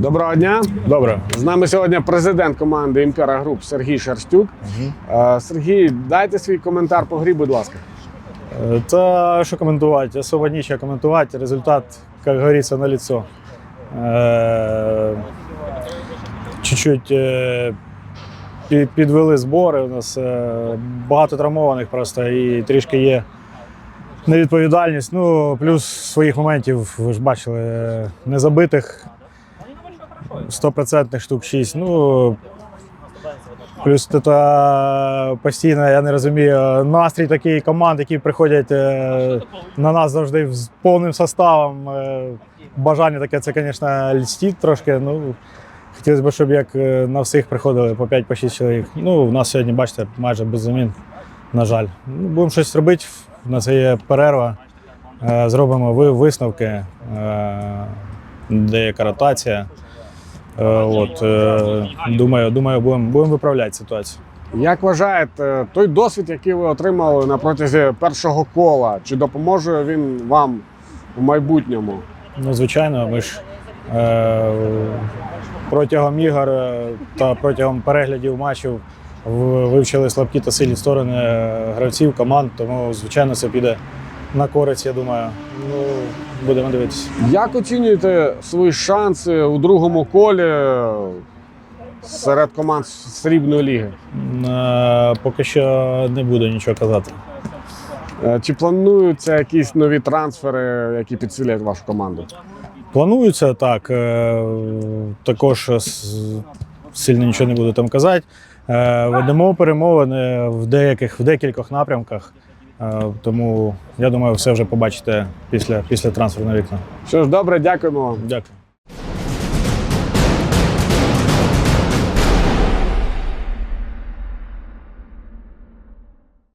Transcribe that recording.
Доброго дня. Добре. З нами сьогодні президент команди Імпера Груп Сергій Шерстюк. Е, Сергій, дайте свій коментар по грі, будь ласка. Е, Та що коментувати? Особо нічого коментувати. Результат, як говориться, на лицо. Е, Чуть-чуть підвели збори. У нас багато травмованих просто і трішки є невідповідальність. Ну, плюс своїх моментів, ви ж бачили, незабитих 100% штук 6. Ну, Плюс тут постійно, я не розумію, настрій такий команд, які приходять е, на нас завжди з повним составом. Е, бажання таке, це, звісно, льстить трошки. Ну, хотілося б, щоб як е, на всіх приходили по 5-6 чоловік. Ну, у нас сьогодні, бачите, майже без замін, на жаль. Ну, будемо щось робити. У нас є перерва. Зробимо висновки, деяка ротація. Е, От, е, думаю, думаю, будемо будемо виправляти ситуацію. Як вважаєте, той досвід, який ви отримали на протязі першого кола, чи допоможе він вам у майбутньому? Ну, звичайно, ми ж е, протягом ігор е, та протягом переглядів матчів вивчили слабкі та сильні сторони гравців, команд, тому, звичайно, це піде на користь, я думаю. Ну, будемо дивитися. Як оцінюєте свої шанси у другому колі серед команд срібної ліги? Е, поки що не буду нічого казати. Е, Чи плануються якісь нові трансфери, які підсилять вашу команду? Планується так. е, Також сильно нічого не буду там казати. Е, Ведемо перемовини в деяких в декількох напрямках. Е, Тому я думаю, все вже побачите після, після трансферного вікна. Що ж, добре, дякуємо вам. Дякую.